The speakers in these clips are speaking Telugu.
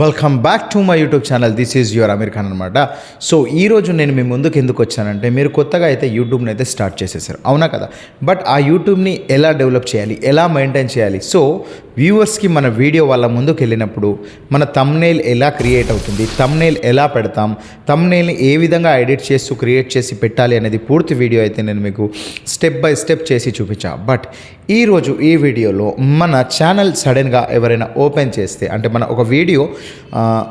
Welcome back to my YouTube channel this is your Aamir Khan అనమాట సో ఈ రోజు నేను మీ ముందుకు ఎందుకు వచ్చానంటే మీరు కొత్తగా అయితే యూట్యూబ్ని అయితే స్టార్ట్ చేసేసారు. అవునా కదా? బట్ ఆ యూట్యూబ్ని ఎలా డెవలప్ చేయాలి? ఎలా మెయింటైన్ చేయాలి? సో వ్యూవర్స్కి మన వీడియో వాళ్ళ ముందుకు వెళ్ళినప్పుడు మన తమ్నేల్ ఎలా క్రియేట్ అవుతుంది? తమ్నేల్ ఎలా పెడతాం? తమ్నేల్ని ఏ విధంగా ఎడిట్ చేస్తూ క్రియేట్ చేసి పెట్టాలి అనేది పూర్తి వీడియో అయితే నేను మీకు స్టెప్ బై స్టెప్ చేసి చూపించా. బట్ ఈరోజు ఈ వీడియోలో మన ఛానల్ సడన్గా ఎవరైనా ఓపెన్ చేస్తే అంటే మన ఒక వీడియో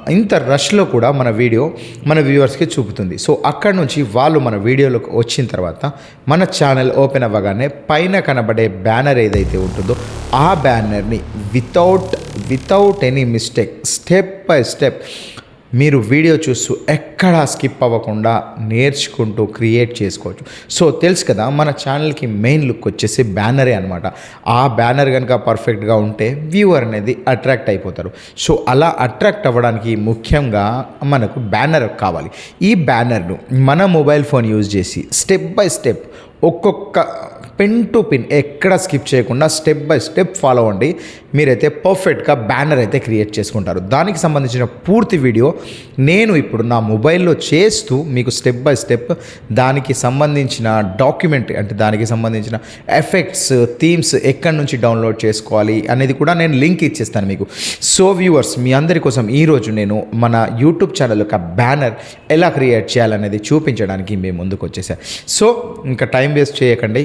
ఇంత రష్లో కూడా మన వీడియో మన వ్యూవర్స్కి చూపుతుంది. సో అక్కడ నుంచి వాళ్ళు మన వీడియోలోకి వచ్చిన తర్వాత మన ఛానల్ ఓపెన్ అవ్వగానే పైన కనబడే బ్యానర్ ఏదైతే ఉంటుందో ఆ బ్యానర్ని without without any mistake step by step మీరు వీడియో చూస్తూ ఎక్కడా స్కిప్ అవ్వకుండా నేర్చుకుంటూ క్రియేట్ చేసుకోవచ్చు. సో తెలుసు కదా మన ఛానల్కి మెయిన్ లుక్ వచ్చేసి బ్యానరే అనమాట ఆ బ్యానర్ కనుక పర్ఫెక్ట్గా ఉంటే వ్యూవర్ అనేది అట్రాక్ట్ అయిపోతారు. సో అలా అట్రాక్ట్ అవ్వడానికి ముఖ్యంగా మనకు బ్యానర్ కావాలి. ఈ బ్యానర్ను మన మొబైల్ ఫోన్ యూజ్ చేసి స్టెప్ బై స్టెప్ ఒక్కొక్క పిన్ టు పిన్ ఎక్కడ స్కిప్ చేయకుండా స్టెప్ బై స్టెప్ ఫాలో అవ్వండి. మీరైతే పర్ఫెక్ట్గా బ్యానర్ అయితే క్రియేట్ చేసుకుంటారు. దానికి సంబంధించిన పూర్తి వీడియో నేను ఇప్పుడు నా మొబైల్లో చేస్తూ మీకు స్టెప్ బై స్టెప్ దానికి సంబంధించిన డాక్యుమెంట్ అంటే దానికి సంబంధించిన ఎఫెక్ట్స్ థీమ్స్ ఎక్కడి నుంచి డౌన్లోడ్ చేసుకోవాలి అనేది కూడా నేను లింక్ ఇచ్చేస్తాను మీకు. సో వ్యూవర్స్ మీ అందరి కోసం ఈరోజు నేను మన యూట్యూబ్ ఛానల్ యొక్క బ్యానర్ ఎలా క్రియేట్ చేయాలనేది చూపించడానికి మేము ముందుకు వచ్చేసాను సో ఇంకా టైం వేస్ట్ చేయకండి.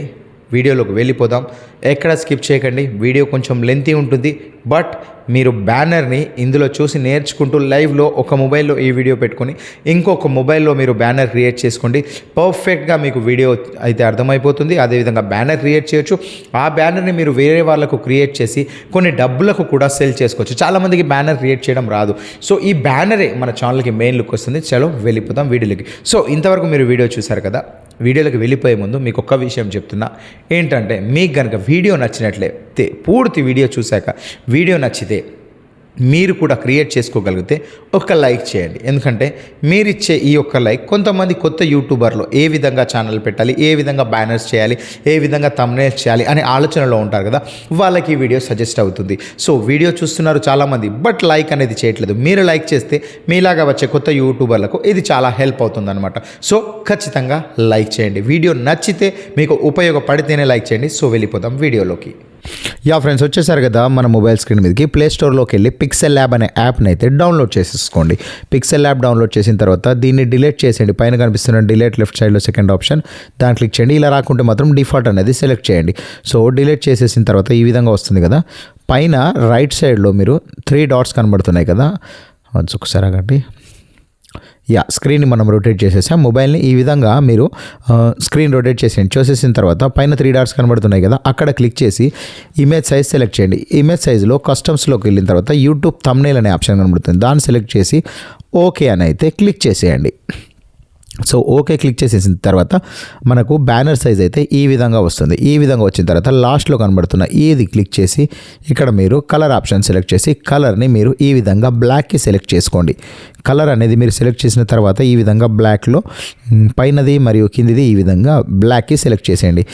వీడియోలోకి వెళ్ళిపోదాం. ఎక్కడ స్కిప్ చేయకండి. వీడియో కొంచెం లెంతీ ఉంటుంది. బట్ మీరు బ్యానర్ని ఇందులో చూసి నేర్చుకుంటూ లైవ్లో ఒక మొబైల్లో ఈ వీడియో పెట్టుకొని ఇంకొక మొబైల్లో మీరు బ్యానర్ క్రియేట్ చేసుకోండి. పర్ఫెక్ట్గా మీకు వీడియో అయితే అర్థమైపోతుంది. అదేవిధంగా బ్యానర్ క్రియేట్ చేయొచ్చు. ఆ బ్యానర్ని మీరు వేరే వాళ్ళకు క్రియేట్ చేసి కొన్ని డబ్బులకు కూడా సెల్ చేసుకోవచ్చు. చాలామందికి బ్యానర్ క్రియేట్ చేయడం రాదు. సో ఈ బ్యానరే మన ఛానల్కి మెయిన్ లుక్ వస్తుంది. చలో వెళ్ళిపోతాం వీడియోలోకి. సో ఇంతవరకు మీరు వీడియో చూశారు కదా? వీడియోలకు వెళ్ళిపోయే ముందు మీకు ఒక్క విషయం చెప్తున్నా. ఏంటంటే మీకు కనుక వీడియో నచ్చినట్లే నచ్చినట్లయితే పూర్తి వీడియో చూశాక వీడియో నచ్చితే మీరు కూడా క్రియేట్ చేసుకోగలిగితే ఒక లైక్ చేయండి. ఎందుకంటే మీరు ఇచ్చే ఈ ఒక్క లైక్ కొంతమంది కొత్త యూట్యూబర్లు ఏ విధంగా ఛానల్ పెట్టాలి ఏ విధంగా బ్యానర్స్ చేయాలి ఏ విధంగా తమ్నేల్స్ చేయాలి అనే ఆలోచనలో ఉంటారు కదా వాళ్ళకి ఈ వీడియో సజెస్ట్ అవుతుంది. సో వీడియో చూస్తున్నారు చాలామంది బట్ లైక్ అనేది చేయట్లేదు. మీరు లైక్ చేస్తే మీలాగా వచ్చే కొత్త యూట్యూబర్లకు ఇది చాలా హెల్ప్ అవుతుంది అనమాట సో ఖచ్చితంగా లైక్ చేయండి. వీడియో నచ్చితే మీకు ఉపయోగపడితేనే లైక్ చేయండి. సో వెళ్ళిపోదాం వీడియోలోకి. యా ఫ్రెండ్స్ వచ్చేసారు కదా మన మొబైల్ స్క్రీన్ మీదకి. ప్లే స్టోర్లోకి వెళ్ళి పిక్సెల్ ల్యాబ్ అనే యాప్ని అయితే డౌన్లోడ్ చేసేసుకోండి. పిక్సెల్ ల్యాబ్ డౌన్లోడ్ చేసిన తర్వాత దీన్ని డిలీట్ చేసేయండి. పైన కనిపిస్తున్న డిలీట్ లెఫ్ట్ సైడ్లో సెకండ్ ఆప్షన్. దాని క్లిక్ చేయండి. ఇలా రాకుంటే మాత్రం డిఫాల్ట్ అనేది సెలెక్ట్ చేయండి. సో డిలీట్ చేసేసిన తర్వాత ఈ విధంగా వస్తుంది కదా. పైన రైట్ సైడ్లో మీరు త్రీ డాట్స్ కనబడుతున్నాయి కదా. ఒకసారి అగండి యా స్క్రీన్ని మనం రొటేట్ చేసేసాం. మొబైల్ని ఈ విధంగా మీరు స్క్రీన్ రొటేట్ చేసేయండి. చూసేసిన తర్వాత పైన త్రీ డాట్స్ కనబడుతున్నాయి కదా అక్కడ క్లిక్ చేసి ఇమేజ్ సైజ్ సెలెక్ట్ చేయండి. ఇమేజ్ సైజ్లో కస్టమ్స్లోకి వెళ్ళిన తర్వాత యూట్యూబ్ తమ్నేల్ అనే ఆప్షన్ కనబడుతుంది. దాన్ని సెలెక్ట్ చేసి ఓకే అని అయితే క్లిక్ చేసేయండి. సో ఓకే క్లిక్ చేసేసిన తర్వాత మనకు బ్యానర్ సైజ్ అయితే ఈ విధంగా వస్తుంది. ఈ విధంగా వచ్చిన తర్వాత లాస్ట్లో కనబడుతున్న ఏది క్లిక్ చేసి ఇక్కడ మీరు కలర్ ఆప్షన్ సెలెక్ట్ చేసి కలర్ని మీరు ఈ విధంగా బ్లాక్కి సెలెక్ట్ చేసుకోండి. కలర్ అనేది మీరు సెలెక్ట్ చేసిన తర్వాత ఈ విధంగా బ్లాక్లో పైనది మరియు కిందిది ఈ విధంగా బ్లాక్కి సెలెక్ట్ చేసేయండి.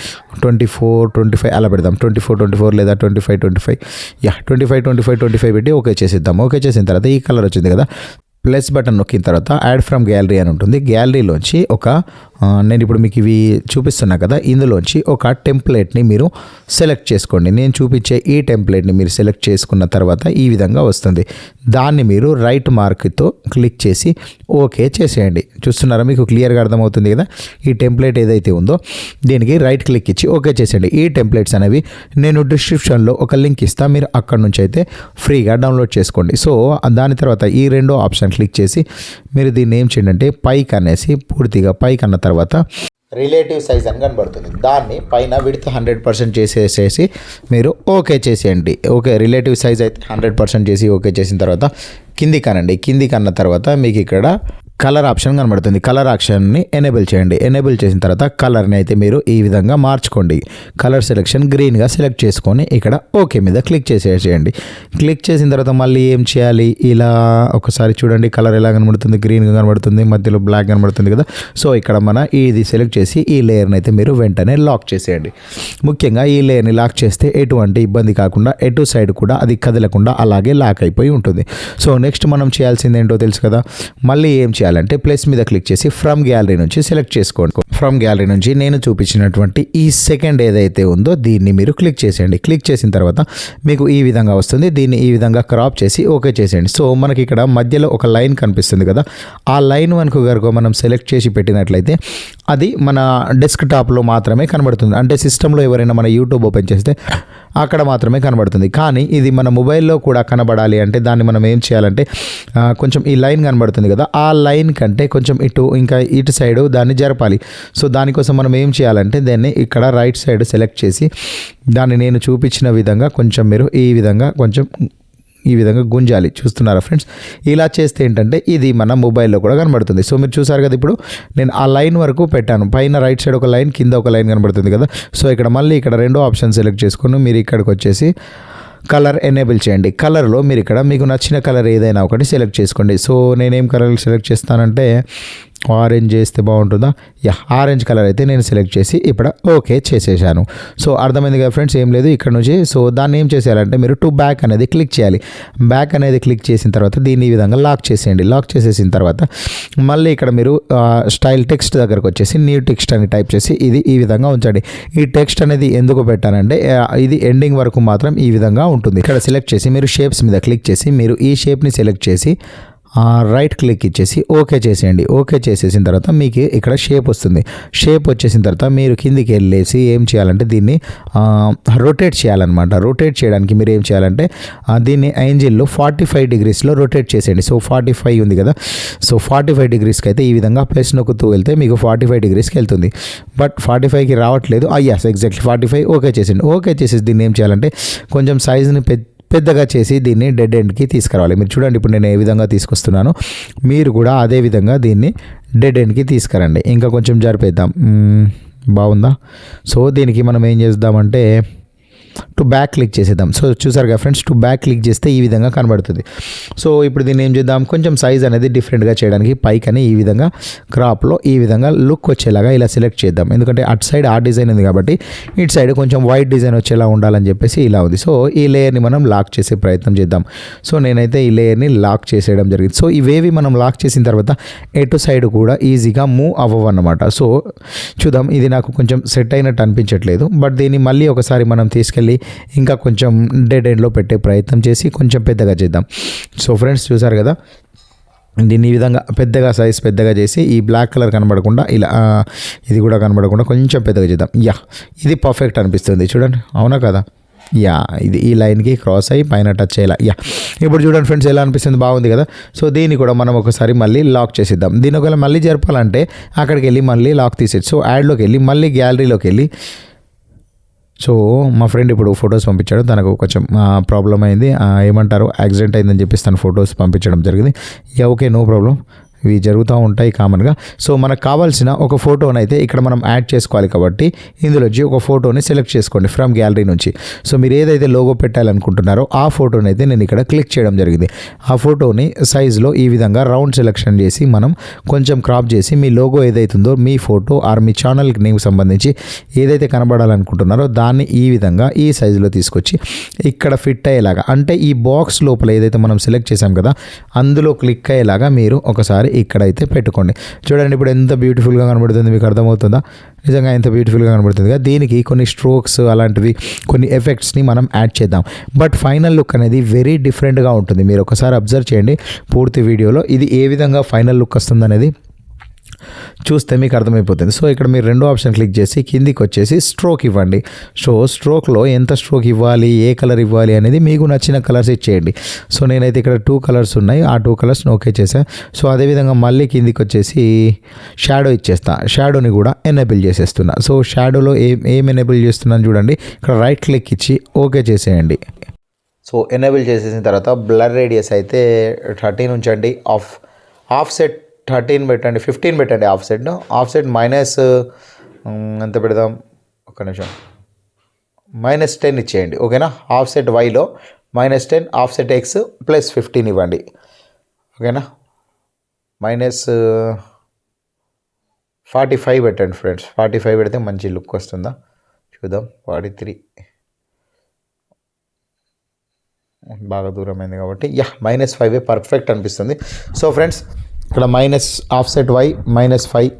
ట్వంటీ ఫోర్ ట్వంటీ ఫైవ్ అలా పెడదాం. ట్వంటీ ఫోర్ ట్వంటీ ఫోర్ లేదా twenty five twenty five. Yeah twenty five twenty five twenty five పెట్టి ఓకే చేసేద్దాం. ఓకే చేసిన తర్వాత ఈ కలర్ వచ్చింది కదా. ప్లస్ బటన్ నొక్కిన తర్వాత యాడ్ ఫ్రమ్ గ్యాలరీ అని ఉంటుంది. గ్యాలరీలోంచి ఒక నేను ఇప్పుడు మీకు ఇవి చూపిస్తున్నా కదా ఇందులోంచి ఒక టెంప్లెట్ని మీరు సెలెక్ట్ చేసుకోండి. నేను చూపించే ఈ టెంప్లెట్ని మీరు సెలెక్ట్ చేసుకున్న తర్వాత ఈ విధంగా వస్తుంది. దాన్ని మీరు రైట్ మార్క్తో క్లిక్ చేసి ఓకే చేసేయండి. చూస్తున్నారా? మీకు క్లియర్గా అర్థమవుతుంది కదా? ఈ టెంప్లెట్ ఏదైతే ఉందో దీనికి రైట్ క్లిక్ ఇచ్చి ఓకే చేసేయండి. ఈ టెంప్లెట్స్ అనేవి నేను డిస్క్రిప్షన్లో ఒక లింక్ ఇస్తా. మీరు అక్కడ నుంచి అయితే ఫ్రీగా డౌన్లోడ్ చేసుకోండి. సో దాని తర్వాత ఈ రెండో ఆప్షన్ క్లిక్ చేసి మీరు దీన్ని ఏం చేయండి అంటే పైకి అనేసి పూర్తిగా పైకి అన్న తర్వాత తర్వాత రిలేటివ్ సైజ్ అని కనబడుతుంది. దాన్ని పైన విడత హండ్రెడ్ పర్సెంట్ చేసేసేసి మీరు ఓకే చేసేయండి. ఓకే రిలేటివ్ సైజ్ అయితే హండ్రెడ్ పర్సెంట్ చేసి ఓకే చేసిన తర్వాత కిందికి అనండి. కిందికి అన్న తర్వాత మీకు ఇక్కడ కలర్ ఆప్షన్ కనబడుతుంది. కలర్ ఆప్షన్ని ఎనేబుల్ చేయండి. ఎనేబుల్ చేసిన తర్వాత కలర్ని అయితే మీరు ఈ విధంగా మార్చుకోండి. కలర్ సెలెక్షన్ గ్రీన్గా సెలెక్ట్ చేసుకొని ఇక్కడ ఓకే మీద క్లిక్ చేసేసేయండి క్లిక్ చేసిన తర్వాత మళ్ళీ ఏం చేయాలి? ఇలా ఒకసారి చూడండి. కలర్ ఎలా కనబడుతుంది? గ్రీన్గా కనబడుతుంది. మధ్యలో బ్లాక్ కనబడుతుంది కదా. సో ఇక్కడ మన ఇది సెలెక్ట్ చేసి ఈ లేయర్ని అయితే మీరు వెంటనే లాక్ చేసేయండి. ముఖ్యంగా ఈ లేయర్ని లాక్ చేస్తే ఎటువంటి ఇబ్బంది కాకుండా ఎటు సైడ్ కూడా అది కదలకుండా అలాగే లాక్ అయిపోయి ఉంటుంది. సో నెక్స్ట్ మనం చేయాల్సింది ఏంటో తెలుసు కదా? మళ్ళీ ఏం చేయాలంటే ప్లస్ మీద క్లిక్ చేసి ఫ్రమ్ గ్యాలరీ నుంచి సెలెక్ట్ చేసుకోండి. ఫ్రమ్ గ్యాలరీ నుంచి నేను చూపించినటువంటి ఈ సెకండ్ ఏదైతే ఉందో దీన్ని మీరు క్లిక్ చేసేయండి. క్లిక్ చేసిన తర్వాత మీకు ఈ విధంగా వస్తుంది. దీన్ని ఈ విధంగా క్రాప్ చేసి ఓకే చేసేయండి. సో మనకి ఇక్కడ మధ్యలో ఒక లైన్ కనిపిస్తుంది కదా. ఆ లైన్ మనకు కనుక మనం సెలెక్ట్ చేసి పెట్టినట్లయితే అది మన డెస్క్ టాప్లో మాత్రమే కనబడుతుంది. అంటే సిస్టంలో ఎవరైనా మన యూట్యూబ్ ఓపెన్ చేస్తే అక్కడ మాత్రమే కనబడుతుంది. కానీ ఇది మన మొబైల్లో కూడా కనబడాలి అంటే దాన్ని మనం ఏం చేయాలంటే కొంచెం ఈ లైన్ కనబడుతుంది కదా ఆ లైన్ కంటే కొంచెం ఇటు ఇంకా ఇటు సైడ్ దాన్ని జరపాలి. సో దానికోసం మనం ఏం చేయాలంటే దాన్ని ఇక్కడ రైట్ సైడ్ సెలెక్ట్ చేసి దాన్ని నేను చూపించిన విధంగా కొంచెం మీరు ఈ విధంగా కొంచెం ఈ విధంగా గుంజాలి. చూస్తున్నారా ఫ్రెండ్స్? ఇలా చేస్తే ఏంటంటే ఇది మన మొబైల్లో కూడా కనబడుతుంది. సో మీరు చూసారు కదా ఇప్పుడు నేను ఆ లైన్ వరకు పెట్టాను. పైన రైట్ సైడ్ ఒక లైన్ కింద ఒక లైన్ కనబడుతుంది కదా. సో ఇక్కడ మళ్ళీ ఇక్కడ రెండో ఆప్షన్ సెలెక్ట్ చేసుకుని మీరు ఇక్కడికి వచ్చేసి కలర్ ఎనేబుల్ చేయండి. కలర్లో మీరు ఇక్కడ మీకు నచ్చిన కలర్ ఏదైనా ఒకటి సెలెక్ట్ చేసుకోండి. సో నేనేం కలర్ సెలెక్ట్ చేస్తానంటే ఆరెంజ్ చేస్తే బాగుంటుందా? యా ఆరెంజ్ కలర్ అయితే నేను సెలెక్ట్ చేసి ఇక్కడ ఓకే చేసేసాను. సో అర్థమైంది కదా ఫ్రెండ్స్ ఏం లేదు ఇక్కడ నుంచి. సో దాన్ని ఏం చేసేయాలంటే మీరు టు బ్యాక్ అనేది క్లిక్ చేయాలి. బ్యాక్ అనేది క్లిక్ చేసిన తర్వాత దీన్ని ఈ విధంగా లాక్ చేసేయండి. లాక్ చేసేసిన తర్వాత మళ్ళీ ఇక్కడ మీరు స్టైల్ టెక్స్ట్ దగ్గరకు వచ్చేసి న్యూ టెక్స్ట్ అని టైప్ చేసి ఇది ఈ విధంగా ఉంచండి. ఈ టెక్స్ట్ అనేది ఎందుకు పెట్టానంటే ఇది ఎండింగ్ వరకు మాత్రం ఈ విధంగా ఉంటుంది. ఇక్కడ సెలెక్ట్ చేసి మీరు షేప్స్ మీద క్లిక్ చేసి మీరు ఈ షేప్ని సెలెక్ట్ చేసి రైట్ క్లిక్ ఇచ్చేసి ఓకే చేసేయండి. ఓకే చేసేసిన తర్వాత మీకు ఇక్కడ షేప్ వస్తుంది. షేప్ వచ్చేసిన తర్వాత మీరు కిందికి వెళ్ళేసి ఏం చేయాలంటే దీన్ని రొటేట్ చేయాలన్నమాట. రొటేట్ చేయడానికి మీరు ఏం చేయాలంటే దీన్ని ఏంజిల్లో ఫార్టీ ఫైవ్ డిగ్రీస్లో రొటేట్ చేసేయండి. సో ఫార్టీ ఫైవ్ ఉంది కదా. సో ఫార్టీ ఫైవ్ డిగ్రీస్కి అయితే ఈ విధంగా ప్లస్ నొక్కుతూ వెళ్తే మీకు ఫార్టీ ఫైవ్ డిగ్రీస్కి వెళ్తుంది. బట్ ఫార్టీ ఫైవ్కి రావట్లేదు. అయ్యాస్ ఎగ్జాక్ట్లీ ఫార్టీ ఫైవ్ ఓకే చేసేయండి. ఓకే చేసేసి దీన్ని ఏం చేయాలంటే కొంచెం సైజుని పెద్ద పెద్దగా చేసి దీన్ని డెడ్ ఎండ్కి తీసుకురావాలి. మీరు చూడండి ఇప్పుడు నేను ఏ విధంగా తీసుకొస్తున్నాను మీరు కూడా అదే విధంగా దీన్ని డెడ్ ఎండ్కి తీసుకురండి. ఇంకా కొంచెం జరిపేద్దాం. బాగుందా? సో దీనికి మనం ఏం చేద్దామంటే టు బ్యాక్ క్లిక్ చేసేద్దాం. సో చూసారు కదా ఫ్రెండ్స్ టు బ్యాక్ క్లిక్ చేస్తే ఈ విధంగా కనబడుతుంది. సో ఇప్పుడు దీన్ని ఏం చేద్దాం? కొంచెం సైజ్ అనేది డిఫరెంట్గా చేయడానికి పైకి అని ఈ విధంగా క్రాప్లో ఈ విధంగా లుక్ వచ్చేలాగా ఇలా సెలెక్ట్ చేద్దాం. ఎందుకంటే అటు సైడ్ ఆ డిజైన్ ఉంది కాబట్టి ఇటు సైడ్ కొంచెం వైట్ డిజైన్ వచ్చేలా ఉండాలని చెప్పేసి ఇలా ఉంది. సో ఈ లేయర్ని మనం లాక్ చేసే ప్రయత్నం చేద్దాం. సో నేనైతే ఈ లేయర్ని లాక్ చేసేయడం జరిగింది. సో ఇవేవి మనం లాక్ చేసిన తర్వాత ఎటు సైడ్ కూడా ఈజీగా మూవ్ అవ్వవు అన్నమాట సో చూద్దాం. ఇది నాకు కొంచెం సెట్ అయినట్టు అనిపించట్లేదు. బట్ దీన్ని మళ్ళీ ఒకసారి మనం తీసుకెళ్ళి ఇంకా కొంచెం డెడ్ ఎండ్లో పెట్టే ప్రయత్నం చేసి కొంచెం పెద్దగా చేద్దాం. సో ఫ్రెండ్స్ చూసారు కదా? దీన్ని ఈ విధంగా పెద్దగా సైజ్ పెద్దగా చేసి ఈ బ్లాక్ కలర్ కనబడకుండా ఇలా ఇది కూడా కనబడకుండా కొంచెం పెద్దగా చేద్దాం. యా ఇది పర్ఫెక్ట్ అనిపిస్తుంది. చూడండి అవునా కదా? యా ఇది ఈ లైన్కి క్రాస్ అయ్యి పైన టచ్ అయ్యేలా. యా ఇప్పుడు చూడండి ఫ్రెండ్స్ ఎలా అనిపిస్తుంది? బాగుంది కదా? సో దీన్ని కూడా మనం ఒకసారి మళ్ళీ లాక్ చేసేద్దాం. దీని ఒకవేళ మళ్ళీ జరపాలంటే అక్కడికి వెళ్ళి మళ్ళీ లాక్ తీసేది సో యాడ్లోకి వెళ్ళి మళ్ళీ గ్యాలరీలోకి వెళ్ళి సో మా ఫ్రెండ్ ఇప్పుడు ఫొటోస్ పంపించాడు. తనకు కొంచెం ప్రాబ్లం అయింది. ఏమంటారు? యాక్సిడెంట్ అయిందని చెప్పేసి తను ఫొటోస్ పంపించడం జరిగింది. Yeah okay no problem. ఇవి జరుగుతూ ఉంటాయి కామన్గా. సో మనకు కావాల్సిన ఒక ఫోటోని అయితే ఇక్కడ మనం యాడ్ చేసుకోవాలి కాబట్టి ఇందులో వచ్చి ఒక ఫోటోని సెలెక్ట్ చేసుకోండి ఫ్రమ్ గ్యాలరీ నుంచి. సో మీరు ఏదైతే లోగో పెట్టాలనుకుంటున్నారో ఆ ఫోటోని అయితే నేను ఇక్కడ క్లిక్ చేయడం జరిగింది. ఆ ఫోటోని సైజులో ఈ విధంగా రౌండ్ సెలెక్షన్ చేసి మనం కొంచెం క్రాప్ చేసి మీ లోగో ఏదైతుందో మీ ఫోటో ఆర్ మీ ఛానల్ నేమ్ సంబంధించి ఏదైతే కనబడాలనుకుంటున్నారో దాన్ని ఈ విధంగా ఈ సైజులో తీసుకొచ్చి ఇక్కడ ఫిట్ అయ్యేలాగా అంటే ఈ బాక్స్ లోపల ఏదైతే మనం సెలెక్ట్ చేసాం కదా అందులో క్లిక్ అయ్యేలాగా మీరు ఒకసారి ఇక్కడైతే పెట్టుకోండి. చూడండి ఇప్పుడు ఎంత బ్యూటిఫుల్గా కనబడుతుంది మీకు అర్థమవుతుందా? నిజంగా ఎంత బ్యూటిఫుల్గా కనబడుతుంది దీనికి కొన్ని స్ట్రోక్స్ అలాంటివి కొన్ని ఎఫెక్ట్స్ని మనం యాడ్ చేద్దాం. బట్ ఫైనల్ లుక్ అనేది వెరీ డిఫరెంట్గా ఉంటుంది. మీరు ఒకసారి అబ్జర్వ్ చేయండి పూర్తి వీడియోలో. ఇది ఏ విధంగా ఫైనల్ లుక్ వస్తుంది అనేది చూస్తే మీకు అర్థమైపోతుంది. సో ఇక్కడ మీరు రెండో ఆప్షన్ క్లిక్ చేసి కిందికి వచ్చేసి స్ట్రోక్ ఇవ్వండి. సో స్ట్రోక్లో ఎంత స్ట్రోక్ ఇవ్వాలి ఏ కలర్ ఇవ్వాలి అనేది మీకు నచ్చిన కలర్స్ ఇచ్చేయండి సో నేనైతే ఇక్కడ టూ కలర్స్ ఉన్నాయి. ఆ టూ కలర్స్ని ఓకే చేశాను సో అదేవిధంగా మళ్ళీ కిందికి వచ్చేసి షాడో ఇచ్చేస్తా. షాడోని కూడా ఎనేబుల్ చేసేస్తున్నా. సో షాడోలో ఏం ఏం ఎనేబుల్ చేస్తున్నాను చూడండి. ఇక్కడ రైట్ క్లిక్ ఇచ్చి ఓకే చేసేయండి. సో ఎనేబుల్ చేసేసిన తర్వాత బ్లర్ రేడియస్ అయితే థర్టీన్ ఉంచండి. ఆఫ్ ఆఫ్ సెట్ థర్టీన్ పెట్టండి ఫిఫ్టీన్ పెట్టండి off side offset minus ఎంత పెడదాం? ఒక్క నిమిషం. మైనస్ టెన్ ఇచ్చేయండి ఓకేనా? Offset వైలో minus ten offset X plus fifteen ఇవ్వండి ఓకేనా? మైనస్ ఫార్టీ ఫైవ్ పెట్టండి ఫ్రెండ్స్ ఫార్టీ ఫైవ్ పెడితే మంచి లుక్ వస్తుందా? చూద్దాం. ఫార్టీ త్రీ బాగా దూరమైంది కాబట్టి యా మైనస్ ఫైవ్ పర్ఫెక్ట్ అనిపిస్తుంది. సో ఫ్రెండ్స్ ఇక్కడ minus offset Y minus five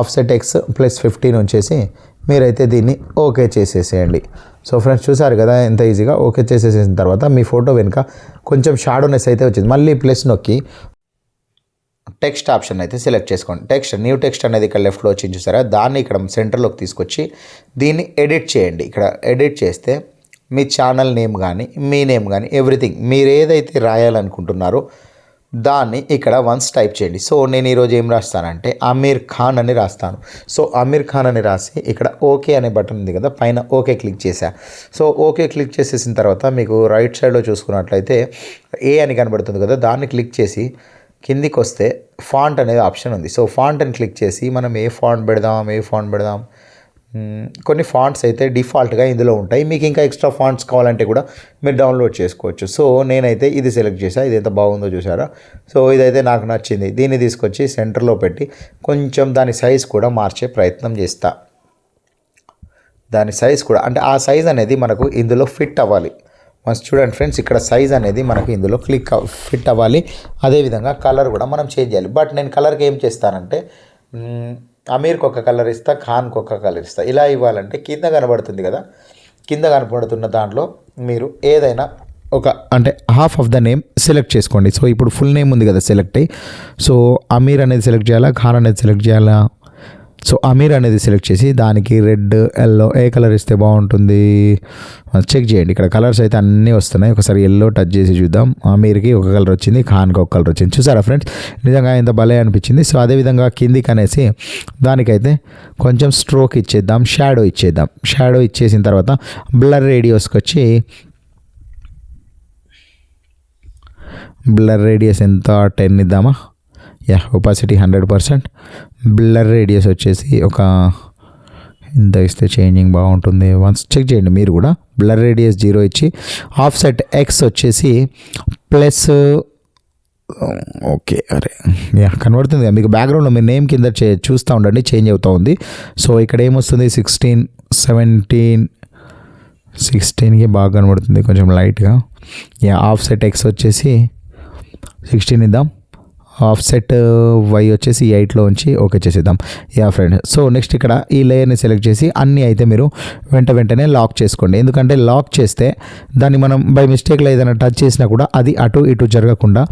offset X plus fifteen వచ్చేసి మీరైతే దీన్ని ఓకే చేసేసేయండి. సో ఫ్రెండ్స్ చూసారు కదా ఎంత ఈజీగా ఓకే చేసేసిన తర్వాత మీ ఫోటో వెనుక కొంచెం షాడోనెస్ అయితే వచ్చింది. మళ్ళీ ప్లస్ నొక్కి టెక్స్ట్ ఆప్షన్ అయితే సెలెక్ట్ చేసుకోండి. టెక్స్ట్ న్యూ టెక్స్ట్ అనేది ఇక్కడ లెఫ్ట్లో వచ్చింది చూసారా? దాన్ని ఇక్కడ సెంటర్లోకి తీసుకొచ్చి దీన్ని ఎడిట్ చేయండి. ఇక్కడ ఎడిట్ చేస్తే మీ ఛానల్ నేమ్ కానీ మీ నేమ్ కానీ ఎవ్రీథింగ్ మీరు ఏదైతే రాయాలనుకుంటున్నారో దాన్ని ఇక్కడ వన్స్ టైప్ చేయండి. సో నేను ఈరోజు ఏం రాస్తానంటే అమీర్ ఖాన్ అని రాస్తాను. సో అమీర్ ఖాన్ అని రాసి ఇక్కడ ఓకే అనే బటన్ ఉంది కదా పైన ఓకే క్లిక్ చేశా. సో ఓకే క్లిక్ చేసేసిన తర్వాత మీకు రైట్ సైడ్లో చూసుకున్నట్లయితే ఏ అని కనబడుతుంది కదా దాన్ని క్లిక్ చేసి కిందికి వస్తే ఫాంట్ అనేది ఆప్షన్ ఉంది. సో ఫాంట్ అని క్లిక్ చేసి మనం ఏ ఫాంట్ పెడదాం ఏ ఫాంట్ పెడదాం కొన్ని ఫాంట్స్ అయితే డిఫాల్ట్గా ఇందులో ఉంటాయి. మీకు ఇంకా ఎక్స్ట్రా ఫాంట్స్ కావాలంటే కూడా మీరు డౌన్లోడ్ చేసుకోవచ్చు. సో నేనైతే ఇది సెలెక్ట్ చేశాను ఇది ఎంత బాగుందో చూసారా సో ఇదైతే నాకు నచ్చింది. దీన్ని తీసుకొచ్చి సెంటర్లో పెట్టి కొంచెం దాని సైజ్ కూడా మార్చే ప్రయత్నం చేస్తా. దాని సైజ్ కూడా అంటే ఆ సైజ్ అనేది మనకు ఇందులో ఫిట్ అవ్వాలి. మన చూడండి ఫ్రెండ్స్ ఇక్కడ సైజ్ అనేది మనకు ఇందులో క్లిక్ ఫిట్ అవ్వాలి. అదేవిధంగా కలర్ కూడా మనం చేంజ్ చేయాలి. బట్ నేను కలర్కి ఏం చేస్తానంటే అమీర్కి ఒక కలర్ ఇస్తా ఖాన్కి ఒక కలర్ ఇస్తా. ఇలా ఇవ్వాలంటే కింద కనబడుతుంది కదా. కింద కనబడుతున్న దాంట్లో మీరు ఏదైనా ఒక అంటే half of the name select చేసుకోండి. సో ఇప్పుడు ఫుల్ నేమ్ ఉంది కదా సెలెక్ట్ అయ్యి. సో అమీర్ అనేది సెలెక్ట్ చేయాలా ఖాన్ అనేది సెలెక్ట్ చేయాలా సో అమీర్ అనేది సెలెక్ట్ చేసి దానికి రెడ్ ఎల్లో ఏ కలర్ ఇస్తే బాగుంటుంది? చెక్ చేయండి. ఇక్కడ కలర్స్ అయితే అన్నీ వస్తున్నాయి. ఒకసారి ఎల్లో టచ్ చేసి చూద్దాం. అమీర్కి ఒక కలర్ వచ్చింది ఖాన్కి ఒక కలర్ వచ్చింది. చూసారా ఫ్రెండ్స్? నిజంగా ఇంత భలే అనిపించింది. సో అదేవిధంగా కిందికి అనేసి దానికైతే కొంచెం స్ట్రోక్ ఇచ్చేద్దాం షాడో ఇచ్చేద్దాం. షాడో ఇచ్చేసిన తర్వాత బ్లర్ రేడియోస్కి వచ్చి బ్లర్ రేడియస్ ఎంత? Ten ఇద్దామా? Yeah opacity hundred percent. Blur radius వచ్చేసి ఒక ఇంత ఇస్తే చేంజింగ్ బాగుంటుంది. వన్స్ చెక్ చేయండి మీరు కూడా. బ్లర్ రేడియస్ జీరో ఇచ్చి ఆఫ్ సెట్ ఎక్స్ వచ్చేసి ప్లస్ ఓకే అరే యా కనబడుతుంది మీకు బ్యాక్గ్రౌండ్లో మీ నేమ్ కింద చే చూస్తూ ఉండండి చేంజ్ అవుతూ ఉంది. సో ఇక్కడ ఏమొస్తుంది? సిక్స్టీన్ సెవెంటీన్ సిక్స్టీన్కి బాగా కనబడుతుంది కొంచెం లైట్గా యా ఆఫ్ సెట్ ఎక్స్ వచ్చేసి సిక్స్టీన్ ఇద్దాం. ఆఫ్ సెట్ వై వచ్చేసి ఎయిట్లో ఉంచి ఓకే చేసేద్దాం. యా ఫ్రెండ్ సో నెక్స్ట్ ఇక్కడ ఈ లేయర్ని సెలెక్ట్ చేసి అన్నీ అయితే మీరు వెంట వెంటనే లాక్ చేసుకోండి. ఎందుకంటే లాక్ చేస్తే దాన్ని మనం బై మిస్టేక్లో ఏదైనా టచ్ చేసినా కూడా అది అటు ఇటు జరగకుండా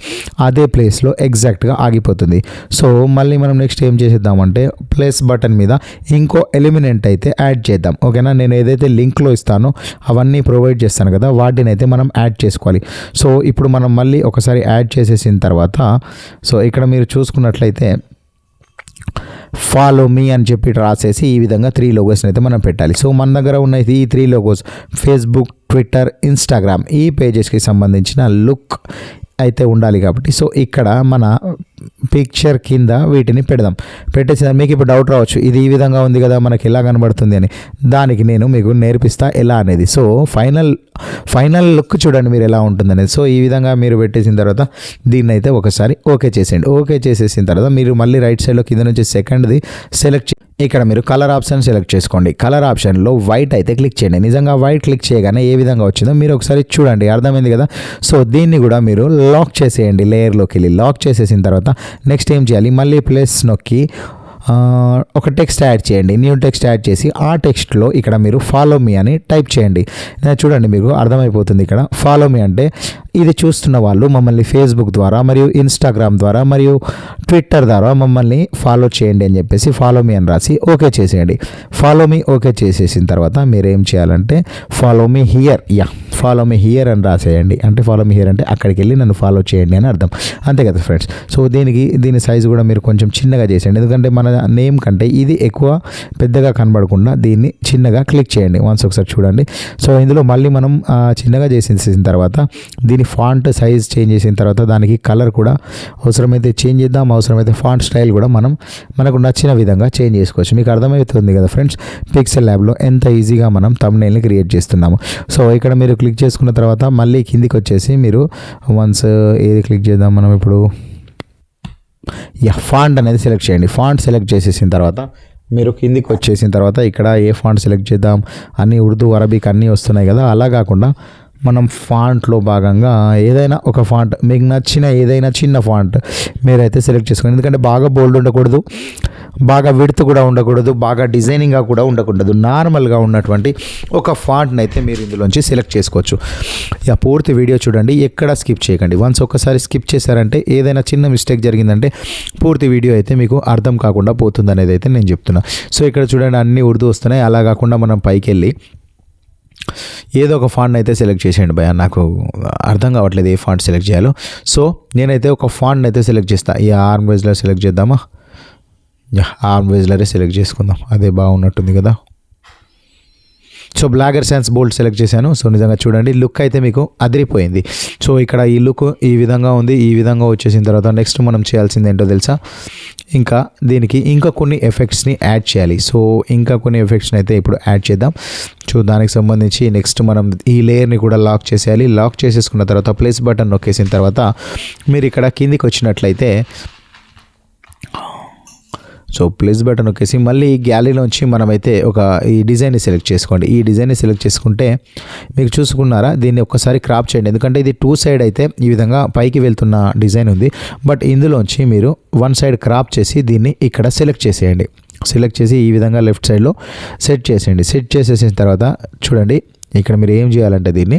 అదే ప్లేస్లో ఎగ్జాక్ట్గా ఆగిపోతుంది. సో మళ్ళీ మనం నెక్స్ట్ ఏం చేసేద్దామంటే ప్లస్ బటన్ మీద ఇంకో ఎలిమినెంట్ అయితే యాడ్ చేద్దాం. ఓకేనా నేను ఏదైతే లింక్లో ఇస్తానో అవన్నీ ప్రొవైడ్ చేస్తాను కదా వాటిని అయితే మనం యాడ్ చేసుకోవాలి. సో ఇప్పుడు మనం మళ్ళీ ఒకసారి యాడ్ చేసేసిన తర్వాత సో ఇక్కడ మీరు చూసుకున్నట్లయితే ఫాలో మీ అని చెప్పి రాసేసి ఈ విధంగా త్రీ లోగోస్ని అయితే మనం పెట్టాలి. సో మన దగ్గర ఉన్న ఈ three logos Facebook Twitter Instagram ఈ పేజెస్కి సంబంధించిన లుక్ అయితే ఉండాలి కాబట్టి. సో ఇక్కడ మన పిక్చర్ కింద వీటిని పెడదాం. పెట్టేసిన మీకు ఇప్పుడు డౌట్ రావచ్చు. ఇది ఈ విధంగా ఉంది కదా మనకి ఎలా కనబడుతుంది అని. దానికి నేను మీకు నేర్పిస్తా ఎలా అనేది. సో ఫైనల్ ఫైనల్ లుక్ చూడండి మీరు ఎలా ఉంటుంది అనేది. సో ఈ విధంగా మీరు పెట్టేసిన తర్వాత దీన్ని అయితే ఒకసారి ఓకే చేసేయండి. ఓకే చేసేసిన తర్వాత మీరు మళ్ళీ రైట్ సైడ్లో కింద నుంచి సెకండ్ది సెలెక్ట్ ఇక్కడ మీరు కలర్ ఆప్షన్ సెలెక్ట్ చేసుకోండి. కలర్ ఆప్షన్లో వైట్ అయితే క్లిక్ చేయండి. నిజంగా వైట్ క్లిక్ చేయగానే ఏ విధంగా వచ్చిందో మీరు ఒకసారి చూడండి. అర్థమైంది కదా? సో దీన్ని కూడా మీరు లాక్ చేసేయండి. లేయర్లోకి వెళ్ళి లాక్ చేసేసిన తర్వాత నెక్స్ట్ ఏం చేయాలి? మళ్ళీ ప్లస్ నొక్కి ఒక టెక్స్ట్ యాడ్ చేయండి. న్యూ టెక్స్ట్ యాడ్ చేసి ఆ టెక్స్ట్లో ఇక్కడ మీరు ఫాలో మీ అని టైప్ చేయండి. చూడండి మీకు అర్థమైపోతుంది ఇక్కడ. ఫాలో మీ అంటే ఇది చూస్తున్న వాళ్ళు మమ్మల్ని ఫేస్బుక్ ద్వారా మరియు ఇన్స్టాగ్రామ్ ద్వారా మరియు ట్విట్టర్ ద్వారా మమ్మల్ని ఫాలో చేయండి అని చెప్పేసి ఫాలో మీ అని రాసి ఓకే చేసేయండి. ఫాలో మీ ఓకే చేసేసిన తర్వాత మీరు ఏం చేయాలంటే follow me here yeah follow me here అని రాసేయండి. అంటే ఫాలో మీ హియర్ అంటే అక్కడికి వెళ్ళి నన్ను ఫాలో చేయండి అని అర్థం. అంతే కదా ఫ్రెండ్స్ సో దీనికి దీని సైజు కూడా మీరు కొంచెం చిన్నగా చేసేయండి. ఎందుకంటే మన నేమ్ కంటే ఇది ఎక్కువ పెద్దగా కనబడకుండా దీన్ని చిన్నగా క్లిక్ చేయండి. వన్స్ ఒకసారి చూడండి. సో ఇందులో మళ్ళీ మనం చిన్నగా చేసేసిన తర్వాత దీన్ని దీని ఫాంట్ సైజ్ చేంజ్ చేసిన తర్వాత దానికి కలర్ కూడా అవసరమైతే చేంజ్ చేద్దాం అవసరమైతే ఫాంట్ స్టైల్ కూడా మనం మనకు నచ్చిన విధంగా చేంజ్ చేసుకోవచ్చు. మీకు అర్థమవుతుంది కదా ఫ్రెండ్స్? పిక్సెల్ ల్యాబ్లో ఎంత ఈజీగా మనం తమ్నేల్ని క్రియేట్ చేస్తున్నాము. సో ఇక్కడ మీరు క్లిక్ చేసుకున్న తర్వాత మళ్ళీ కిందికి వచ్చేసి మీరు వన్స్ ఏది క్లిక్ చేద్దాం మనం ఇప్పుడు? యా ఫాంట్ అనేది సెలెక్ట్ చేయండి. ఫాంట్ సెలెక్ట్ చేసేసిన తర్వాత మీరు కిందికి వచ్చేసిన తర్వాత ఇక్కడ ఏ ఫాంట్ సెలెక్ట్ చేద్దాం? అన్నీ ఉర్దూ అరబిక్ అన్నీ వస్తున్నాయి కదా. అలా కాకుండా మనం ఫాంట్లో భాగంగా ఏదైనా ఒక ఫాంట్ మీకు నచ్చిన ఏదైనా చిన్న ఫాంట్ మీరైతే సెలెక్ట్ చేసుకోండి. ఎందుకంటే బాగా బోల్డ్ ఉండకూడదు బాగా విడుతు కూడా ఉండకూడదు బాగా డిజైనింగ్గా కూడా ఉండకూడదు. నార్మల్గా ఉన్నటువంటి ఒక ఫాంట్ని అయితే మీరు ఇందులోంచి సెలెక్ట్ చేసుకోవచ్చు. ఇక పూర్తి వీడియో చూడండి ఎక్కడ స్కిప్ చేయకండి. వన్స్ ఒక్కసారి స్కిప్ చేశారంటే ఏదైనా చిన్న మిస్టేక్ జరిగిందంటే పూర్తి వీడియో అయితే మీకు అర్థం కాకుండా పోతుంది అనేది అయితే నేను చెప్తున్నా. సో ఇక్కడ చూడండి అన్ని ఉర్దూ వస్తున్నాయి. అలా కాకుండా మనం పైకి వెళ్ళి ఏదో ఒక ఫాంట్ అయితే సెలెక్ట్ చేసేయండి భయ నాకు అర్థం కావట్లేదు ఏ ఫాంట్ సెలెక్ట్ చేయాలో. సో నేనైతే ఒక ఫాంట్ అయితే సెలెక్ట్ చేస్తాను ఈ ఆర్మ్ వేజ్లో సెలెక్ట్ చేద్దామా? యా ఆర్మ్ వేజ్లరే సెలెక్ట్ చేసుకుందాం. అదే బాగున్నట్టుంది కదా. So blogger sans bold select చేశాను. సో నిజంగా చూడండి లుక్ అయితే మీకు అదిరిపోయింది. సో ఇక్కడ ఈ లుక్ ఈ విధంగా ఉంది ఈ విధంగా వచ్చేసిన తర్వాత నెక్స్ట్ మనం చేయాల్సింది ఏంటో తెలుసా? ఇంకా దీనికి ఇంకా కొన్ని ఎఫెక్ట్స్ని యాడ్ చేయాలి. సో ఇంకా కొన్ని ఎఫెక్ట్స్ని అయితే ఇప్పుడు యాడ్ చేద్దాం. సో దానికి సంబంధించి నెక్స్ట్ మనం ఈ లేయర్ని కూడా లాక్ చేసేయాలి. లాక్ చేసేసుకున్న తర్వాత ప్లేస్ బటన్ నొక్కేసిన తర్వాత మీరు ఇక్కడ కిందికి వచ్చినట్లయితే సో ప్లస్ బటన్ నొక్కేసి మళ్ళీ గ్యాలరీలోంచి మనమైతే ఒక ఈ డిజైన్ని సెలెక్ట్ చేసుకోండి. ఈ డిజైన్ని సెలెక్ట్ చేసుకుంటే మీకు చూసుకున్నారా? దీన్ని ఒక్కసారి క్రాప్ చేయండి. ఎందుకంటే ఇది టూ సైడ్ అయితే ఈ విధంగా పైకి వెళ్తున్న డిజైన్ ఉంది. బట్ ఇందులోంచి మీరు వన్ సైడ్ క్రాప్ చేసి దీన్ని ఇక్కడ సెలెక్ట్ చేసేయండి. సెలెక్ట్ చేసి ఈ విధంగా లెఫ్ట్ సైడ్లో సెట్ చేసేయండి. సెట్ చేసేసిన తర్వాత చూడండి ఇక్కడ మీరు ఏం చేయాలంటే దీన్ని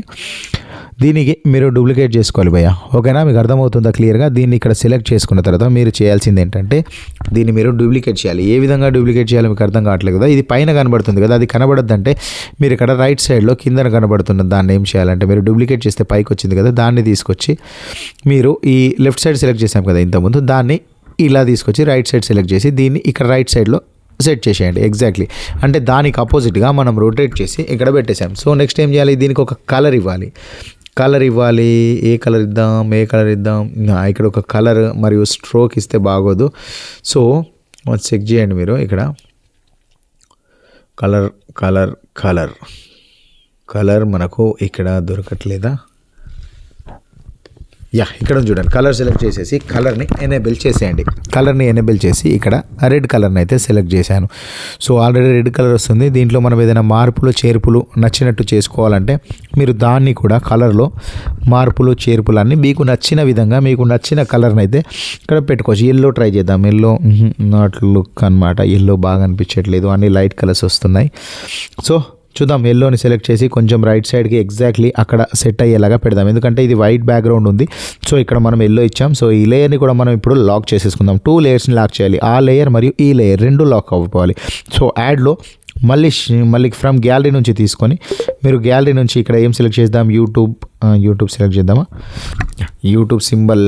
దీనికి మీరు డూప్లికేట్ చేసుకోవాలి భయ్య. ఓకేనా? మీకు అర్థమవుతుందా క్లియర్గా? దీన్ని ఇక్కడ సెలెక్ట్ చేసుకున్న తర్వాత మీరు చేయాల్సింది ఏంటంటే దీన్ని మీరు డూప్లికేట్ చేయాలి. ఏ విధంగా డూప్లికేట్ చేయాలో మీకు అర్థం కావట్లేదు కదా? ఇది పైన కనబడుతుంది కదా? అది కనబడద్దంటే మీరు ఇక్కడ రైట్ సైడ్లో కిందన కనబడుతున్న దాన్ని ఏం చేయాలంటే మీరు డూప్లికేట్ చేస్తే పైకి వచ్చింది కదా? దాన్ని తీసుకొచ్చి మీరు ఈ లెఫ్ట్ సైడ్ సెలెక్ట్ చేసాం కదా ఇంతకుముందు? దాన్ని ఇలా తీసుకొచ్చి రైట్ సైడ్ సెలెక్ట్ చేసి దీన్ని ఇక్కడ రైట్ సైడ్లో సెట్ చేసేయండి. ఎగ్జాక్ట్లీ. అంటే దానికి అపోజిట్గా మనం రొటేట్ చేసి ఇక్కడ పెట్టేసాం సో నెక్స్ట్ ఏం చేయాలి? దీనికి ఒక కలర్ ఇవ్వాలి. కలర్ ఇవ్వాలి ఏ కలర్ ఇద్దాం ఏ కలర్ ఇద్దాం. ఇక్కడ ఒక కలర్ మరియు స్ట్రోక్ ఇస్తే బాగోదు. సో చెక్ చేయండి మీరు ఇక్కడ. Colour colour colour. కలర్ మనకు ఇక్కడ దొరకట్లేదా? యా ఇక్కడ చూడండి. కలర్ సెలెక్ట్ చేసేసి కలర్ని ఎనేబుల్ చేసేయండి. కలర్ని ఎనేబుల్ చేసి ఇక్కడ రెడ్ కలర్ని అయితే సెలెక్ట్ చేశాను. సో ఆల్రెడీ రెడ్ కలర్ వస్తుంది. దీంట్లో మనం ఏదైనా మార్పులు చేర్పులు నచ్చినట్టు చేసుకోవాలంటే మీరు దాన్ని కూడా కలర్లో మార్పులు చేర్పులు అన్నీ మీకు నచ్చిన విధంగా మీకు నచ్చిన కలర్ని అయితే ఇక్కడ పెట్టుకోవచ్చు. ఎల్లో ట్రై చేద్దాం. ఎల్లో నాట్ లుక్ అనమాట ఎల్లో బాగా అనిపించట్లేదు. అన్ని లైట్ కలర్స్ వస్తున్నాయి. సో చూద్దాం ఎల్లోని సెలెక్ట్ చేసి కొంచెం రైట్ సైడ్కి ఎగ్జాక్ట్లీ అక్కడ సెట్ అయ్యేలాగా పెడదాం. ఎందుకంటే ఇది వైట్ బ్యాక్గ్రౌండ్ ఉంది. సో ఇక్కడ మనం ఎల్లో ఇచ్చాం. సో ఈ లేయర్ని కూడా మనం ఇప్పుడు లాక్ చేసేసుకుందాం. టూ లేయర్స్ని లాక్ చేయాలి. ఆ లేయర్ మరియు ఈ లేయర్ రెండు లాక్ అవ్వాలి సో యాడ్లో మళ్ళీ మళ్ళీ ఫ్రమ్ గ్యాలరీ నుంచి తీసుకొని మీరు గ్యాలరీ నుంచి ఇక్కడ ఏం సెలెక్ట్ చేద్దాం? యూట్యూబ్ యూట్యూబ్ సెలెక్ట్ చేద్దామా? యూట్యూబ్ సింబల్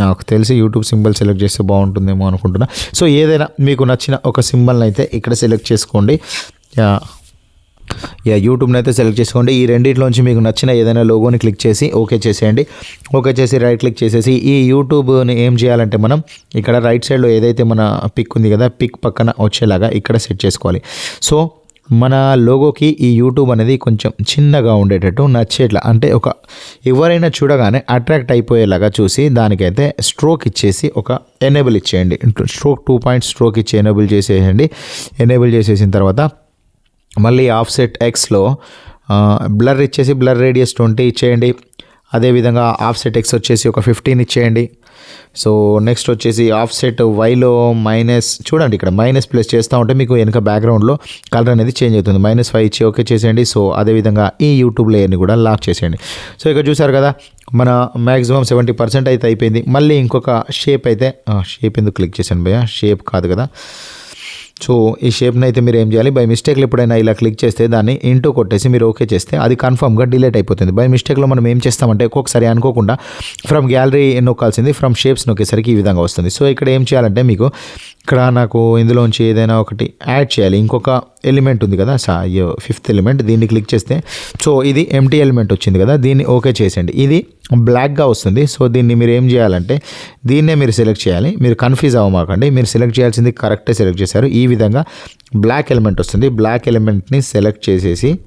నాకు తెలిసి యూట్యూబ్ సింబల్ సెలెక్ట్ చేస్తే బాగుంటుందేమో అనుకుంటున్నా. సో ఏదైనా మీకు నచ్చిన ఒక సింబల్ని అయితే ఇక్కడ సెలెక్ట్ చేసుకోండి. యా యా యూట్యూబ్ని అయితే సెలెక్ట్ చేసుకోండి. ఈ రెండింటిలోంచి మీకు నచ్చిన ఏదైనా లోగోని క్లిక్ చేసి ఓకే చేసేయండి. ఓకే చేసి రైట్ క్లిక్ చేసేసి ఈ యూట్యూబ్ని ఏం చేయాలంటే మనం ఇక్కడ రైట్ సైడ్లో ఏదైతే మన పిక్ ఉంది కదా పిక్ పక్కన వచ్చేలాగా ఇక్కడ సెట్ చేసుకోవాలి. సో మన లోగోకి ఈ యూట్యూబ్ అనేది కొంచెం చిన్నగా ఉండేటట్టు నచ్చేట్లా అంటే ఒక ఎవరైనా చూడగానే అట్రాక్ట్ అయిపోయేలాగా చూసి దానికైతే స్ట్రోక్ ఇచ్చేసి ఒక ఎనేబుల్ ఇచ్చేయండి. స్ట్రోక్ టూ పాయింట్ స్ట్రోక్ ఇచ్చి ఎనేబుల్ చేసేయండి. ఎనేబుల్ చేసేసిన తర్వాత మళ్ళీ ఆఫ్సెట్ ఎక్స్లో బ్లర్ ఇచ్చేసి బ్లర్ రేడియస్ ట్వంటీ ఇచ్చేయండి. అదేవిధంగా ఆఫ్సెట్ ఎక్స్ వచ్చేసి ఒక ఫిఫ్టీన్ ఇచ్చేయండి. సో నెక్స్ట్ వచ్చేసి ఆఫ్సెట్ వైలో మైనస్ చూడండి ఇక్కడ మైనస్ ప్లస్ చేస్తూ ఉంటే మీకు వెనక బ్యాక్గ్రౌండ్లో కలర్ అనేది చేంజ్ అవుతుంది. మైనస్ ఫైవ్ ఇచ్చి ఓకే చేసేయండి. సో అదేవిధంగా ఈ యూట్యూబ్ లేయర్ని కూడా లాక్ చేసేయండి. సో ఇక్కడ చూసారు కదా మన మ్యాక్సిమం సెవెంటీ పర్సెంట్ అయితే అయిపోయింది. మళ్ళీ ఇంకొక షేప్ అయితే షేప్ ఎందుకు క్లిక్ చేశాను భయ్య? షేప్ కాదు కదా. సో ఈ షేప్ని అయితే మీరు ఏం చేయాలి? బై మిస్టేక్లో ఎప్పుడైనా ఇలా క్లిక్ చేస్తే దాన్ని ఇంటూ కొట్టేసి మీరు ఓకే చేస్తే అది కన్ఫర్మ్గా డిలీట్ అయిపోతుంది. బై మిస్టేక్లో మనం ఏం చేస్తామంటే ఒక్కొక్కసారి అనుకోకుండా ఫ్రమ్ గ్యాలరీ నొక్కాల్సింది ఫ్రమ్ షేప్స్ నొక్కేసరికి ఈ విధంగా వస్తుంది. సో ఇక్కడ ఏం చేయాలంటే మీకు ఇక్కడ నాకు ఇందులోంచి ఏదైనా ఒకటి యాడ్ చేయాలి. ఇంకొక ఎలిమెంట్ ఉంది కదా సా ఫిఫ్త్ ఎలిమెంట్ దీన్ని క్లిక్ చేస్తే సో ఇది ఎంటీ ఎలిమెంట్ వచ్చింది కదా దీన్ని ఓకే చేసేయండి. ఇది బ్లాక్గా వస్తుంది. సో దీన్ని మీరు ఏం చేయాలంటే దీన్నే మీరు సెలెక్ట్ చేయాలి. మీరు కన్ఫ్యూజ్ అవ్వమాకండి. మీరు సెలెక్ట్ చేయాల్సింది కరెక్టే సెలెక్ట్ చేశారు. ఈ విధంగా బ్లాక్ ఎలిమెంట్ వస్తుంది. బ్లాక్ ఎలిమెంట్ని సెలెక్ట్ చేసేసి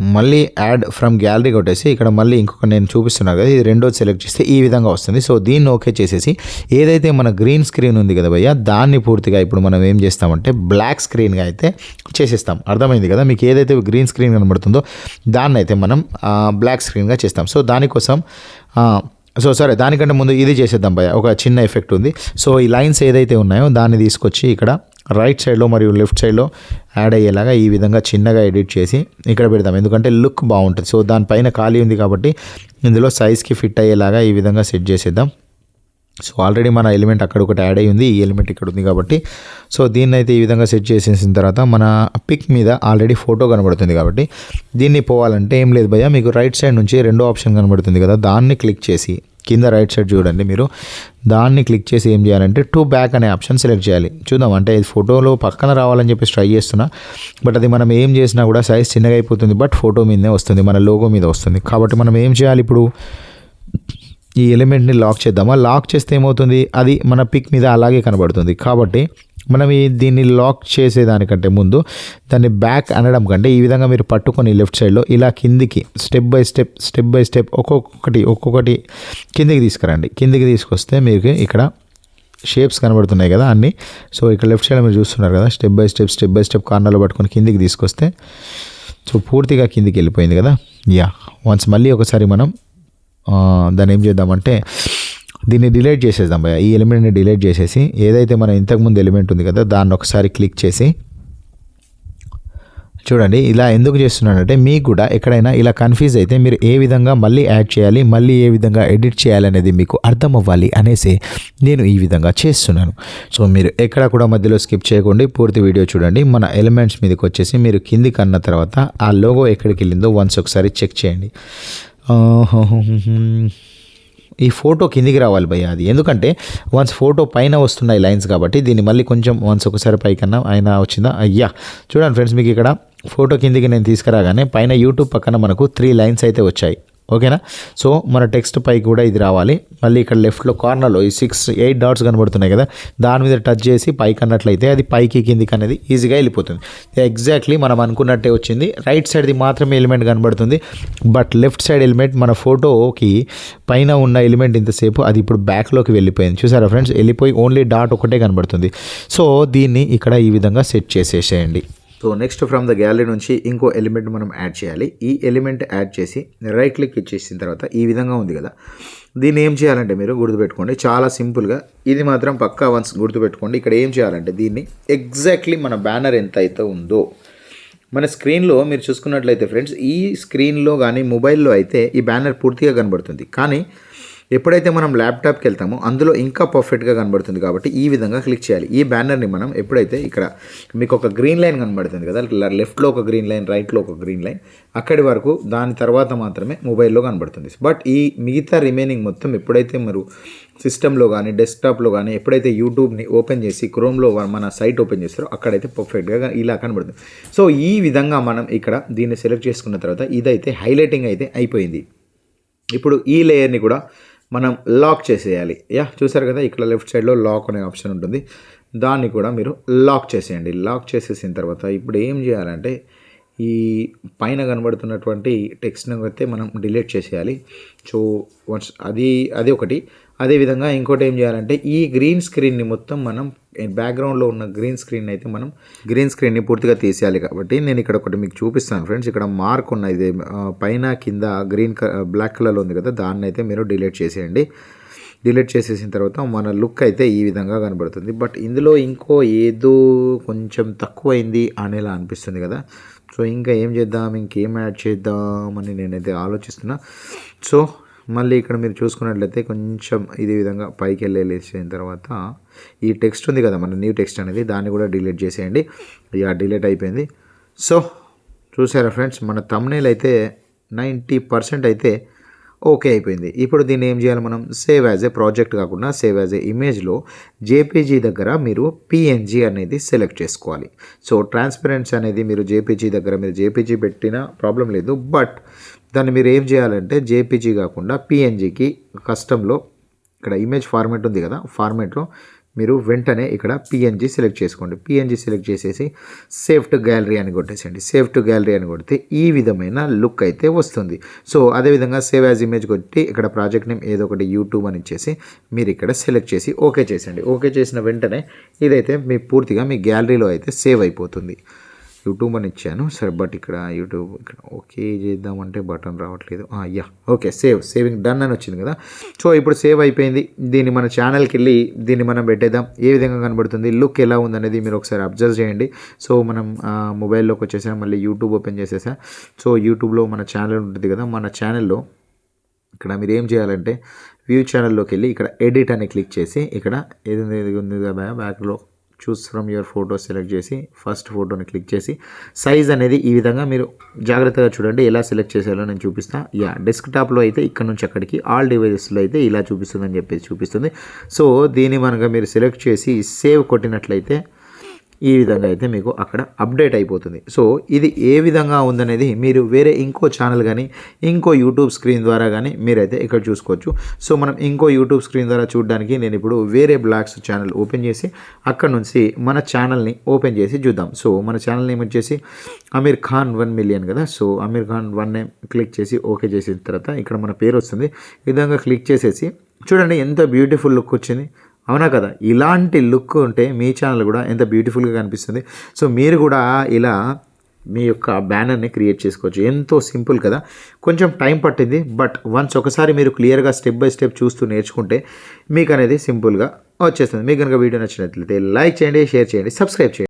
మళ్ళీ యాడ్ ఫ్రమ్ గ్యాలరీ కొట్టేసి ఇక్కడ మళ్ళీ ఇంకొక నేను చూపిస్తున్నాను కదా ఇది రెండోది సెలెక్ట్ చేస్తే ఈ విధంగా వస్తుంది. సో దీన్ని ఓకే చేసేసి ఏదైతే మన గ్రీన్ స్క్రీన్ ఉంది కదా భయ్య దాన్ని పూర్తిగా ఇప్పుడు మనం ఏం చేస్తామంటే బ్లాక్ స్క్రీన్గా అయితే చేసేస్తాం. అర్థమైంది కదా? మీకు ఏదైతే గ్రీన్ స్క్రీన్ కనబడుతుందో దాన్ని అయితే మనం బ్లాక్ స్క్రీన్గా చేస్తాం. సో దానికోసం సో సరే దానికంటే ముందు ఇది చేసేద్దాం భయ ఒక చిన్న ఎఫెక్ట్ ఉంది. సో ఈ లైన్స్ ఏదైతే ఉన్నాయో దాన్ని తీసుకొచ్చి ఇక్కడ రైట్ సైడ్లో మరియు లెఫ్ట్ సైడ్లో యాడ్ అయ్యేలాగా ఈ విధంగా చిన్నగా ఎడిట్ చేసి ఇక్కడ పెడతాం ఎందుకంటే లుక్ బాగుంటుంది. సో దానిపైన ఖాళీ ఉంది కాబట్టి ఇందులో సైజ్కి ఫిట్ అయ్యేలాగా ఈ విధంగా సెట్ చేసేద్దాం. సో ఆల్రెడీ మన ఎలిమెంట్ అక్కడ ఒకటి యాడ్ అయ్యి ఉంది ఈ ఎలిమెంట్ ఇక్కడ ఉంది కాబట్టి. సో దీన్ని అయితే ఈ విధంగా సెట్ చేసేసిన తర్వాత మన పిక్ మీద ఆల్రెడీ ఫోటో కనబడుతుంది కాబట్టి. దీన్ని పోవాలంటే ఏం లేదు భయ్య మీకు రైట్ సైడ్ నుంచి రెండో ఆప్షన్ కనబడుతుంది కదా. దాన్ని క్లిక్ చేసి కింద రైట్ సైడ్ చూడండి మీరు. దాన్ని క్లిక్ చేసి ఏం చేయాలంటే టు బ్యాక్ అనే ఆప్షన్ సెలెక్ట్ చేయాలి. చూద్దాం అంటే ఇది ఫోటోలో పక్కన రావాలని చెప్పేసి ట్రై చేస్తున్నా. బట్ అది మనం ఏం చేసినా కూడా సైజ్ చిన్నగా అయిపోతుంది బట్ ఫోటో మీదనే వస్తుంది మన లోగో మీద వస్తుంది. కాబట్టి మనం ఏం చేయాలి ఇప్పుడు? ఈ ఎలిమెంట్ని లాక్ చేద్దామా? లాక్ చేస్తే ఏమవుతుంది? అది మన పిక్ మీద అలాగే కనబడుతుంది. కాబట్టి మనం ఈ దీన్ని లాక్ చేసేదానికంటే ముందు దాన్ని బ్యాక్ అనడం కంటే ఈ విధంగా మీరు పట్టుకొని లెఫ్ట్ సైడ్లో ఇలా కిందికి step by step step by step ఒక్కొక్కటి ఒక్కొక్కటి కిందికి తీసుకురండి. కిందికి తీసుకొస్తే మీకు ఇక్కడ షేప్స్ కనబడుతున్నాయి కదా అన్నీ. సో ఇక్కడ లెఫ్ట్ సైడ్ మీరు చూస్తున్నారు కదా step by step step by step కార్నర్లో పట్టుకొని కిందికి తీసుకొస్తే సో పూర్తిగా కిందికి వెళ్ళిపోయింది కదా? యా వన్స్ మళ్ళీ ఒకసారి మనం దాన్ని ఏం చేద్దామంటే దీన్ని డిలీట్ చేసేద్దాం భయ్య. ఈ ఎలిమెంట్ని డిలీట్ చేసేసి ఏదైతే మన ఇంతకుముందు ఎలిమెంట్ ఉంది కదా దాన్ని ఒకసారి క్లిక్ చేసి చూడండి ఇలా ఎందుకు చేస్తున్నానంటే మీకు కూడా ఎక్కడైనా ఇలా కన్ఫ్యూజ్ అయితే మీరు ఏ విధంగా మళ్ళీ యాడ్ చేయాలి మళ్ళీ ఏ విధంగా ఎడిట్ చేయాలనేది మీకు అర్థం అవ్వాలి అనేసి నేను ఈ విధంగా చేస్తున్నాను. సో మీరు ఎక్కడ కూడా మధ్యలో స్కిప్ చేయకండి పూర్తి వీడియో చూడండి. మన ఎలిమెంట్స్ మీదకి వచ్చేసి మీరు కిందికి అన్న తర్వాత ఆ లోగో ఎక్కడికి వెళ్ళిందో వన్స్ ఒకసారి చెక్ చేయండి. ఈ ఫోటో కిందికి రావాలి భయ్య అది. ఎందుకంటే వన్స్ ఫోటో పైన వస్తున్నాయి లైన్స్ కాబట్టి దీన్ని మళ్ళీ కొంచెం వన్స్ ఒకసారి పైకన్నా ఆయన వచ్చిందా? అయ్యా. చూడండి ఫ్రెండ్స్ మీకు ఇక్కడ ఫోటో కిందికి నేను తీసుకురాగానే పైన యూట్యూబ్ పక్కన మనకు త్రీ లైన్స్ అయితే వచ్చాయి. ఓకేనా? సో మన టెక్స్ట్ పైకి కూడా ఇది రావాలి. మళ్ళీ ఇక్కడ లెఫ్ట్లో కార్నర్లో ఈ సిక్స్ ఎయిట్ డాట్స్ కనబడుతున్నాయి కదా? దాని మీద టచ్ చేసి పైకి అన్నట్లయితే అది పైకి కిందికి అనేది ఈజీగా వెళ్ళిపోతుంది. ఎగ్జాక్ట్లీ మనం అనుకున్నట్టే వచ్చింది. రైట్ సైడ్ది మాత్రమే ఎలిమెంట్ కనబడుతుంది. బట్ లెఫ్ట్ సైడ్ ఎలిమెంట్ మన ఫోటోకి పైన ఉన్న ఎలిమెంట్ ఇంతసేపు అది ఇప్పుడు బ్యాక్లోకి వెళ్ళిపోయింది. చూసారా ఫ్రెండ్స్ వెళ్ళిపోయి ఓన్లీ డాట్ ఒకటే కనబడుతుంది. సో దీన్ని ఇక్కడ ఈ విధంగా సెట్ చేసేసేయండి. So next from the gallery నుంచి ఇంకో ఎలిమెంట్ మనం యాడ్ చేయాలి. ఈ ఎలిమెంట్ యాడ్ చేసి రైట్ క్లిక్ ఇచ్చేసిన తర్వాత ఈ విధంగా ఉంది కదా. దీన్ని ఏం చేయాలంటే మీరు గుర్తుపెట్టుకోండి. చాలా సింపుల్గా ఇది మాత్రం పక్కా వన్స్ గుర్తుపెట్టుకోండి. ఇక్కడ ఏం చేయాలంటే దీన్ని ఎగ్జాక్ట్లీ మన బ్యానర్ ఎంత అయితే ఉందో మన స్క్రీన్లో మీరు చూసుకున్నట్లయితే ఫ్రెండ్స్ ఈ స్క్రీన్లో కానీ మొబైల్లో అయితే ఈ బ్యానర్ పూర్తిగా కనబడుతుంది. కానీ ఎప్పుడైతే మనం ల్యాప్టాప్కి వెళ్తామో అందులో ఇంకా పర్ఫెక్ట్గా కనబడుతుంది కాబట్టి ఈ విధంగా క్లిక్ చేయాలి. ఈ బ్యానర్ని మనం ఎప్పుడైతే ఇక్కడ మీకు ఒక గ్రీన్ లైన్ కనబడుతుంది కదా లెఫ్ట్లో ఒక గ్రీన్ లైన్ రైట్లో ఒక గ్రీన్ లైన్ అక్కడి వరకు దాని తర్వాత మాత్రమే మొబైల్లో కనబడుతుంది. బట్ ఈ మిగతా రిమైనింగ్ మొత్తం ఎప్పుడైతే మీరు సిస్టంలో కానీ డెస్క్టాప్లో కానీ ఎప్పుడైతే యూట్యూబ్ని ఓపెన్ చేసి క్రోమ్లో మన సైట్ ఓపెన్ చేస్తారో అక్కడైతే పర్ఫెక్ట్గా ఇలా కనబడుతుంది. సో ఈ విధంగా మనం ఇక్కడ దీన్ని సెలెక్ట్ చేసుకున్న తర్వాత ఇదైతే హైలైటింగ్ అయితే అయిపోయింది. ఇప్పుడు ఈ లేయర్ని కూడా మనం లాక్ చేసేయాలి. యా చూసారు కదా ఇక్కడ లెఫ్ట్ సైడ్లో లాక్ అనే ఆప్షన్ ఉంటుంది. దాన్ని కూడా మీరు లాక్ చేసేయండి. లాక్ చేసేసిన తర్వాత ఇప్పుడు ఏం చేయాలంటే ఈ పైన కనబడుతున్నటువంటి టెక్స్ట్ని అయితే మనం డిలీట్ చేసేయాలి. సో వన్స్ అది అది ఒకటి. అదేవిధంగా ఇంకోటి ఏం చేయాలంటే ఈ గ్రీన్ స్క్రీన్ని మొత్తం మనం బ్యాక్గ్రౌండ్లో ఉన్న గ్రీన్ స్క్రీన్ అయితే మనం గ్రీన్ స్క్రీన్ని పూర్తిగా తీసేయాలి కాబట్టి నేను ఇక్కడ ఒకటి మీకు చూపిస్తాను ఫ్రెండ్స్ ఇక్కడ మార్క్ ఉన్న ఇది పైన కింద గ్రీన్ బ్లాక్ కలర్లో ఉంది కదా దాన్ని అయితే మీరు డిలీట్ చేసేయండి. డిలీట్ చేసేసిన తర్వాత మన లుక్ అయితే ఈ విధంగా కనబడుతుంది. బట్ ఇందులో ఇంకో ఏదో కొంచెం తక్కువైంది అనేలా అనిపిస్తుంది కదా. సో ఇంకా ఏం చేద్దాం ఇంకేం యాడ్ చేద్దామని నేనైతే ఆలోచిస్తున్నా. సో మళ్ళీ ఇక్కడ మీరు చూసుకున్నట్లయితే కొంచెం ఇదే విధంగా పైకి వెళ్ళేసిన తర్వాత ఈ టెక్స్ట్ ఉంది కదా మన న్యూ టెక్స్ట్ అనేది దాన్ని కూడా డిలీట్ చేసేయండి. ఇక డిలీట్ అయిపోయింది. సో చూసారా ఫ్రెండ్స్ మన తమ్నేల్ అయితే నైంటీ పర్సెంట్ అయితే ఓకే అయిపోయింది. ఇప్పుడు దీన్ని ఏం చేయాలి మనం? సేవ్ యాజ్ ఏ ప్రాజెక్ట్ కాకుండా సేవ్ యాజ్ ఏ ఇమేజ్లో జేపీజీ దగ్గర మీరు పిఎన్జీ అనేది సెలెక్ట్ చేసుకోవాలి. సో ట్రాన్స్పరెన్సీ అనేది మీరు జేపీజీ దగ్గర మీరు జేపీజీ పెట్టినా ప్రాబ్లం లేదు. బట్ దాన్ని మీరు ఏం చేయాలంటే జేపీజీ కాకుండా పిఎన్జీకి కస్టమ్లో ఇక్కడ ఇమేజ్ ఫార్మాట్ ఉంది కదా ఫార్మేట్లో మీరు వెంటనే ఇక్కడ పిఎన్జీ సెలెక్ట్ చేసుకోండి. పిఎన్జీ సెలెక్ట్ చేసేసి సేవ్ టు గ్యాలరీ అని కొట్టేసేయండి. సేవ్ టు గ్యాలరీ అని కొడితే ఈ విధమైన లుక్ అయితే వస్తుంది. సో అదేవిధంగా సేవ్ యాజ్ ఇమేజ్ కొట్టి ఇక్కడ ప్రాజెక్ట్ నేమ్ ఏదో ఒకటి యూట్యూబ్ అని ఇచ్చేసి మీరు ఇక్కడ సెలెక్ట్ చేసి ఓకే చేసేయండి. ఓకే చేసిన వెంటనే ఇదైతే మీ పూర్తిగా మీ గ్యాలరీలో అయితే సేవ్ అయిపోతుంది. యూట్యూబ్ అని ఇచ్చాను. సరే బట్ ఇక్కడ యూట్యూబ్ ఇక్కడ ఓకే చేద్దామంటే బటన్ రావట్లేదు. Yeah okay save saving done అని వచ్చింది కదా. సో ఇప్పుడు సేవ్ అయిపోయింది. దీన్ని మన ఛానల్కి వెళ్ళి దీన్ని మనం పెట్టేద్దాం. ఏ విధంగా కనబడుతుంది లుక్ ఎలా ఉందనేది మీరు ఒకసారి అబ్జర్వ్ చేయండి. సో మనం మొబైల్లోకి వచ్చేసాం మళ్ళీ యూట్యూబ్ ఓపెన్ చేసేసా. సో యూట్యూబ్లో మన ఛానల్ ఉంటుంది కదా మన ఛానల్లో ఇక్కడ మీరు ఏం చేయాలంటే వ్యూ ఛానల్లోకి వెళ్ళి ఇక్కడ ఎడిట్ అని క్లిక్ చేసి ఇక్కడ ఏది ఉంది కదా బ్యాక్లో choose from your photo select చేసి ఫస్ట్ ఫోటోని క్లిక్ చేసి సైజ్ అనేది ఈ విధంగా మీరు జాగ్రత్తగా చూడండి ఎలా సెలెక్ట్ చేసేయాలో నేను చూపిస్తాను యా డెస్క్టాప్లో అయితే ఇక్కడ నుంచి అక్కడికి ఆల్ డివైజెస్లో అయితే ఇలా చూపిస్తుందని చెప్పేసి చూపిస్తుంది. సో దీన్ని మనగా మీరు సెలెక్ట్ చేసి సేవ్ కొట్టినట్లయితే ఈ విధంగా అయితే మీకు అక్కడ అప్డేట్ అయిపోతుంది. సో ఇది ఏ విధంగా ఉందనేది మీరు వేరే ఇంకో ఛానల్ కానీ ఇంకో యూట్యూబ్ స్క్రీన్ ద్వారా కానీ మీరైతే ఇక్కడ చూసుకోవచ్చు. సో మనం ఇంకో యూట్యూబ్ స్క్రీన్ ద్వారా చూడడానికి నేను ఇప్పుడు వేరే బ్లాగ్స్ ఛానల్ ఓపెన్ చేసి అక్కడ నుంచి మన ఛానల్ని ఓపెన్ చేసి చూద్దాం. సో మన ఛానల్ నేమ్ వచ్చేసి అమీర్ ఖాన్ వన్ మిలియన్ కదా? So Aamir Khan one name click చేసి ఓకే చేసిన తర్వాత ఇక్కడ మన పేరు వస్తుంది. విధంగా క్లిక్ చేసేసి చూడండి ఎంత బ్యూటిఫుల్ లుక్ వచ్చింది. అవునా కదా? ఇలాంటి లుక్ ఉంటే మీ ఛానల్ కూడా ఎంత బ్యూటిఫుల్గా కనిపిస్తుంది. సో మీరు కూడా ఇలా మీ యొక్క బ్యానర్ని క్రియేట్ చేసుకోవచ్చు. ఎంతో సింపుల్ కదా? కొంచెం టైం పట్టింది బట్ వన్స్ ఒకసారి మీరు క్లియర్గా స్టెప్ బై స్టెప్ చూస్తూ నేర్చుకుంటే మీకు అనేది సింపుల్గా వచ్చేస్తుంది. మీకు కనుక వీడియో నచ్చినట్లయితే లైక్ చేయండి షేర్ చేయండి సబ్స్క్రైబ్ చేయండి.